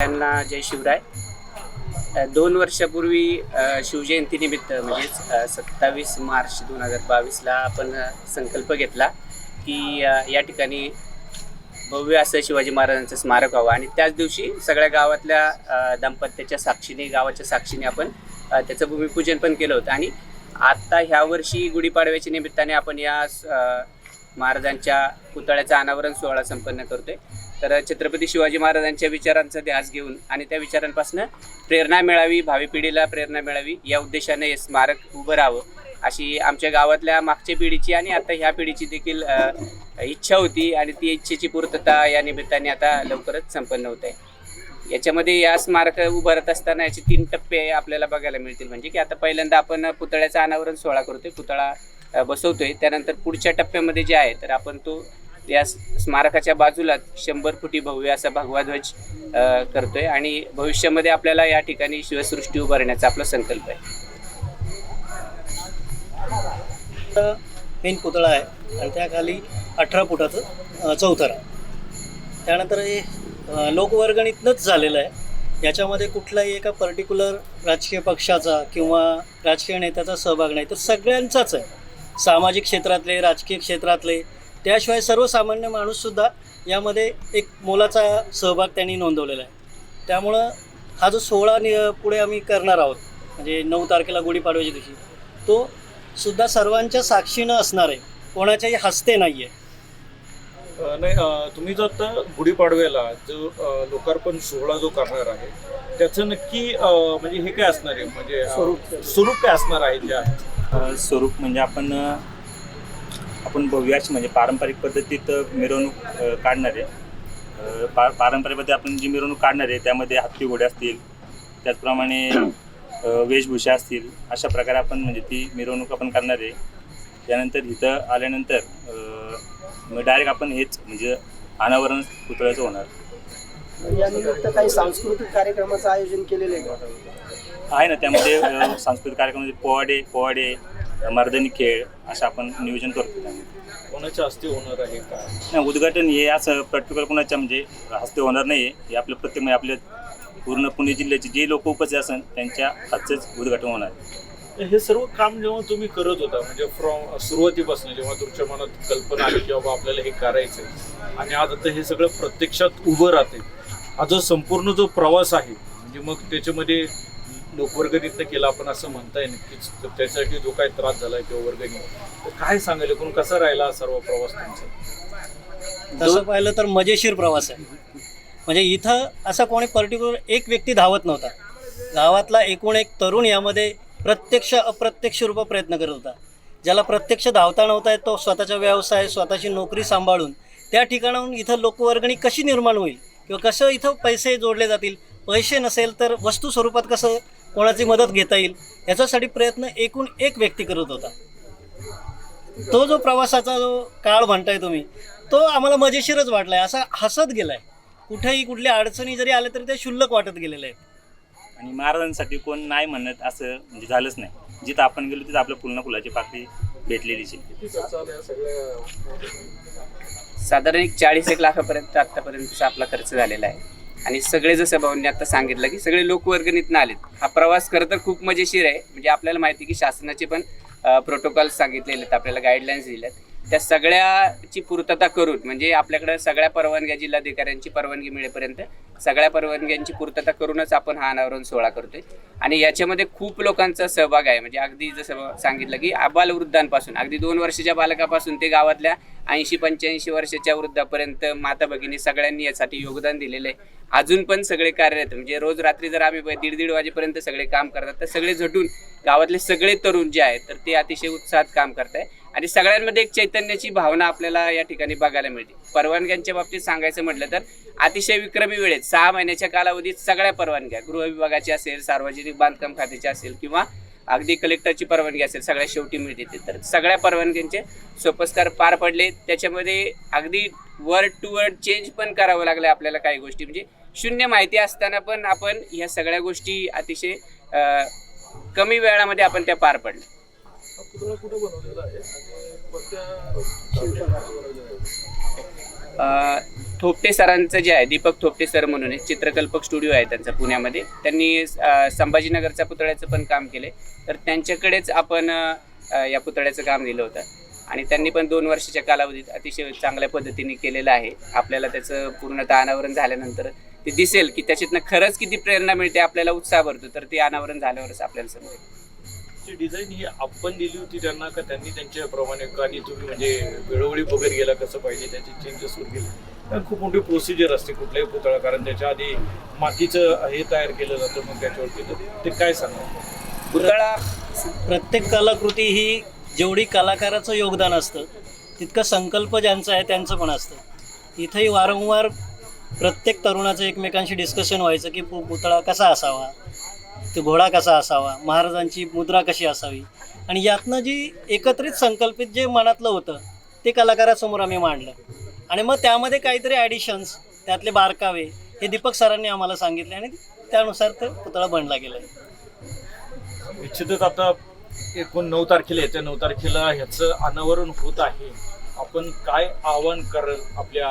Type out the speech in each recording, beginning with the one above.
त्यांना जय शिवराय. दोन वर्षापूर्वी शिवजयंतीनिमित्त म्हणजेच सत्तावीस मार्च दोन हजार बावीसला आपण संकल्प घेतला की या ठिकाणी भव्य असं शिवाजी महाराजांचं स्मारक व्हावं. आणि त्याच दिवशी सगळ्या गावातल्या दाम्पत्याच्या साक्षीने गावाच्या साक्षीने आपण त्याचं भूमिपूजन पण केलं होतं. आणि आत्ता ह्या वर्षी गुढीपाडव्याच्या निमित्ताने आपण या महाराजांच्या पुतळ्याचा अनावरण सोहळा संपन्न करतोय. तर छत्रपती शिवाजी महाराजांच्या विचारांचा ध्यास घेऊन आणि त्या विचारांपासून प्रेरणा मिळावी भावी पिढीला प्रेरणा मिळावी या उद्देशाने हे स्मारक उभं राहावं. अशी आमच्या गावातल्या मागच्या पिढीची आणि आता ह्या पिढीची देखील इच्छा होती आणि ती इच्छेची पूर्तता या निमित्ताने आता लवकरच संपन्न होत आहे. याच्यामध्ये या स्मारक उभारत असताना याचे तीन टप्पे आपल्याला बघायला मिळतील. म्हणजे की आता पहिल्यांदा आपण पुतळ्याचं अनावरण सोहळा करतोय पुतळा बसवतोय. त्यानंतर पुढच्या टप्प्यामध्ये जे आहे तर आपण तो या स्मारकाच्या बाजूला शंभर फुटी भव्य असा भगवा ध्वज करतोय आणि भविष्यामध्ये आपल्याला या ठिकाणी शिवसृष्टी उभारण्याचा आपला संकल्प आहे. मेन पुतळा आहे आणि त्याखाली अठरा फुटाचं अ, चौथरा त्यानंतर हे लोकवर्गणीतनंच झालेलं आहे. याच्यामध्ये कुठलाही एका पर्टिक्युलर राजकीय पक्षाचा किंवा राजकीय नेत्याचा सहभाग नाही तर सगळ्यांचाच आहे. सामाजिक क्षेत्रातले राजकीय क्षेत्रातले त्याशिवाय सर्वसामान्य माणूससुद्धा यामध्ये एक मोलाचा सहभाग त्यांनी नोंदवलेला आहे. त्यामुळं हा जो सोहळा नि पुढे आम्ही करणार आहोत म्हणजे नऊ तारखेला गुढीपाडव्याच्या दिवशी तो सुद्धा सर्वांच्या साक्षीनं असणार आहे. कोणाच्याही हस्ते नाही आहे नाही तुम्ही जो आता गुढीपाडव्याला जो लोकार्पण सोहळा जो करणार आहे त्याचं नक्की म्हणजे हे काय असणार आहे? म्हणजे स्वरूप. स्वरूप काय असणार आहे अ, स्वरूप म्हणजे आपण आपण भव्य अशी म्हणजे पारंपरिक पद्धतीत मिरवणूक काढणार आहे. अ, पा पारंपरिक पद्धती आपण जी मिरवणूक काढणार आहे त्यामध्ये हत्ती घोडे असतील त्याचप्रमाणे वेशभूषा असतील अशा प्रकारे आपण म्हणजे ती मिरवणूक आपण करणार आहे. त्यानंतर इथं आल्यानंतर डायरेक्ट आपण हेच म्हणजे अनावरण पुतळ्याचं होणार. काही सांस्कृतिक कार्यक्रमाचं आयोजन केलेलं आहे का? आहे ना त्यामध्ये सांस्कृतिक कार्यक्रम पोवाडे पोवाडे अ, मर्दानी खेळ असं आपण नियोजन करतो कोणाच्या हस्ते होणार आहे का नाही उद्घाटन हे असं पर्टिक्युलर कोणाच्या म्हणजे हस्ते होणार नाही हे आपलं प्रत्येक म्हणजे आपल्या पूर्ण पुणे जिल्ह्याचे जे लोक उपस्थित असेल त्यांच्या हातचंच उद्घाटन होणार आहे. हे सर्व काम जेव्हा तुम्ही करत होता म्हणजे फ्रॉम सुरुवातीपासून जेव्हा तुमच्या मनात कल्पना आली की बाबा आपल्याला हे करायचं आणि आज आता हे सगळं प्रत्यक्षात उभं राहते हा जो संपूर्ण जो प्रवास आहे म्हणजे मग त्याच्यामध्ये लोकवर्गणीतनं केला आपण असं म्हणताय नक्कीच. तर त्यासाठी जो काय त्रास झालाय किंवा वर्गणी तर काय सांगायला कोण कसा राहिला सर्व प्रवास तुमचा? तसं पाहिलं तर मजेशीर प्रवास आहे. म्हणजे इथं असा कोणी पर्टिक्युलर एक व्यक्ती धावत नव्हता. गावातला एकूण एक तरुण यामध्ये प्रत्यक्ष अप्रत्यक्ष रूप प्रयत्न करत होता. ज्याला प्रत्यक्ष धावता नव्हता तो स्वतःचा व्यवसाय स्वतःची नोकरी सांभाळून त्या ठिकाणाहून इथं लोकवर्गणी कशी निर्माण होईल? किंवा कसं इथं पैसे जोडले जातील? पैसे नसेल तर वस्तू स्वरूपात कसं कोणाची मदत घेता येईल याच्यासाठी प्रयत्न एकूण एक व्यक्ती करत होता. तो जो प्रवासाचा जो काळ म्हणताय तुम्ही तो आम्हाला मजेशीरच वाटलाय असा हसत गेलाय. कुठेही कुठल्या अडचणी जरी आल्या तरी ते शुल्लक वाटत गेलेले आहेत. आणि महाराजांसाठी कोण नाही म्हणत असं म्हणजे झालंच नाही. जिथं आपण गेलो तिथं आपल्या पूर्ण फुलाची पाकळी भेटलेलीच आहे सगळ्या साधारण एक चाळीस एक लाखापर्यंत आतापर्यंतचा आपला खर्च झालेला आहे. आणि सगळे जसं भाऊंनी आता सांगितलं की सगळे लोकवर्गणीतनं आलेत. हा प्रवास खरं तर खूप मजेशीर आहे. म्हणजे आपल्याला माहिती की शासनाचे पण प्रोटोकॉल सांगितलेले आहेत. आपल्याला गाईडलाईन्स दिल्यात त्या सगळ्याची पूर्तता करून म्हणजे आपल्याकडे सगळ्या परवानग्या जिल्हाधिकाऱ्यांची परवानगी मिळेपर्यंत सगळ्या परवानग्यांची पूर्तता करूनच आपण हा अनावरण सोहळा करतोय. आणि याच्यामध्ये खूप लोकांचा सहभाग आहे. म्हणजे अगदी जसं सांगितलं की आबालवृद्धांपासून अगदी दोन वर्षाच्या बालकापासून ते गावातल्या ऐंशी पंच्याऐंशी वर्षाच्या वृद्धापर्यंत माता भगिनी सगळ्यांनी यासाठी योगदान दिलेलं आहे. अजून पण सगळे कार्यरत म्हणजे रोज रात्री जर आम्ही दीड दीड वाजेपर्यंत सगळे काम करतात तर सगळे झटून गावातले सगळे तरुण जे आहेत तर ते अतिशय उत्साहात काम करत आहे आणि सगळ्यांमध्ये एक चैतन्याची भावना आपल्याला या ठिकाणी बघायला मिळते. परवानग्यांच्या बाबतीत सांगायचं म्हटलं तर अतिशय विक्रमी वेळेत सहा महिन्याच्या कालावधीत सगळ्या परवानग्या गृह विभागाची असेल सार्वजनिक बांधकाम खात्याची असेल किंवा अगदी कलेक्टरची परवानगी असेल सगळ्या शेवटी मिळते ते. तर सगळ्या परवानग्यांचे सोपस्कार पार पडले. त्याच्यामध्ये अगदी वर्ड टू वर्ड चेंज पण करावं लागलं आपल्याला काही गोष्टी. म्हणजे शून्य माहिती असताना पण आपण ह्या सगळ्या गोष्टी अतिशय कमी वेळामध्ये आपण त्या पार पडल्या. कुठे बनवलेला आहे? आणि कोणत्या थोपटे सरांचं जे आहे दीपक थोपटे सर म्हणून एक चित्रकल्पक स्टुडिओ आहे त्यांचा पुण्यामध्ये. त्यांनी संभाजीनगरच्या पुतळ्याचं पण काम केले तर त्यांच्याकडेच आपण या पुतळ्याचं काम दिलं होतं. आणि त्यांनी पण दोन वर्षाच्या कालावधीत अतिशय चांगल्या पद्धतीने केलेलं आहे. आपल्याला त्याचं पूर्णतः अनावरण झाल्यानंतर ते दिसेल की त्याच्यातनं खरंच किती प्रेरणा मिळते आपल्याला उत्साह भरतो तर ते अनावरण झाल्यावरच आपल्याला समजेल. ची डिझाईन ही आपण दिली होती त्यांना का त्यांनी त्यांच्याप्रमाणे आणि तुम्ही म्हणजे वेळोवेळी बघत गेला कसं पाहिजे त्याचे चेंजेस होत गेले. कारण खूप मोठी प्रोसिजर असते कुठल्याही पुतळा कारण त्याच्या आधी मातीचं हे तयार केलं जातं मग त्याच्यावरती. ते काय सांगा पुतळा प्रत्येक कलाकृती ही जेवढी कलाकाराचं योगदान असतं तितकं संकल्प ज्यांचं आहे त्यांचं पण असतं. इथंही वारंवार प्रत्येक तरुणाचं एकमेकांशी डिस्कशन व्हायचं की पु पुतळा कसा असावा? तो घोडा कसा असावा महाराजांची मुद्रा कशी असावी? आणि यातनं जी एकत्रित संकल्पित जे मनातलं होतं ते कलाकारासमोर आम्ही मांडलं. आणि मग त्यामध्ये काहीतरी ॲडिशन्स त्यातले बारकावे हे दीपक सरांनी आम्हाला सांगितले आणि त्यानुसार तो पुतळा बनला गेला निश्चितच आता एकूण नऊ तारखेला येते नऊ तारखेला ह्याचं अनावरण होत आहे. आपण काय आवाहन कराल आपल्या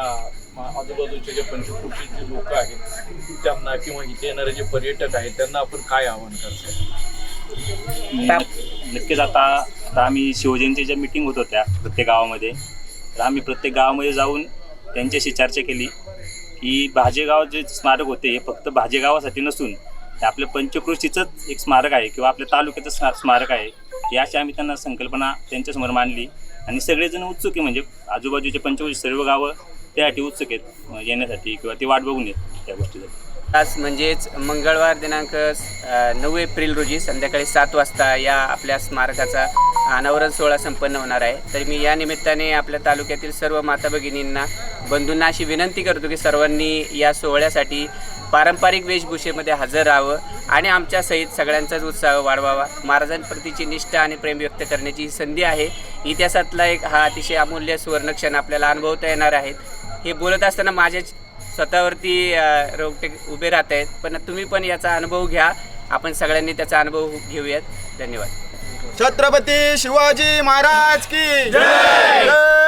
मा- आजूबाजूचे जे पंचकृषीचे लोक आहेत त्यांना किंवा इथे येणारे जे पर्यटक आहेत त्यांना आपण काय आवाहन करतो नक्कीच आता आता आम्ही शिवजयंतीच्या मिटिंग होत होत्या प्रत्येक गावामध्ये. तर आम्ही प्रत्येक गावामध्ये जाऊन त्यांच्याशी चर्चा केली की भाजेगाव जे स्मारक होते हे फक्त भाजेगावासाठी नसून हे आपल्या पंचकृषीचंच एक स्मारक आहे किंवा आपल्या तालुक्याचं स्मा- स्मारक आहे. ही अशी आम्ही त्यांना संकल्पना त्यांच्यासमोर मांडली. आणि सगळेजण उत्सुक आहे म्हणजे आजूबाजूचे पंचकृषी सर्व गावं त्यासाठी उत्सुक आहेत येण्यासाठी किंवा ते वाट बघून येत त्या गोष्टीसाठी. आज म्हणजेच मंगळवार दिनांक नऊ एप्रिल रोजी संध्याकाळी सात वाजता या आपल्या स्मारकाचा अनावरण सोहळा संपन्न होणार आहे. तर मी या निमित्ताने आपल्या तालुक्यातील सर्व माता भगिनींना बंधूंना अशी विनंती करतो की सर्वांनी या सोहळ्यासाठी पारंपरिक वेशभूषेमध्ये हजर राहावं आणि आमच्या सहित सगळ्यांचाच उत्साह वाढवावा. महाराजांप्रतीची निष्ठा आणि प्रेम व्यक्त करण्याची ही संधी आहे. इतिहासातला एक हा अतिशय अमूल्य सुवर्णक्षण आपल्याला अनुभवता येणार आहेत हे बोलत असताना माझ्या स्वतःवरती रोगटे उभे राहत आहेत. पण तुम्ही पण याचा अनुभव घ्या. आपण सगळ्यांनी त्याचा अनुभव घेऊयात. धन्यवाद. छत्रपती शिवाजी महाराज की जय!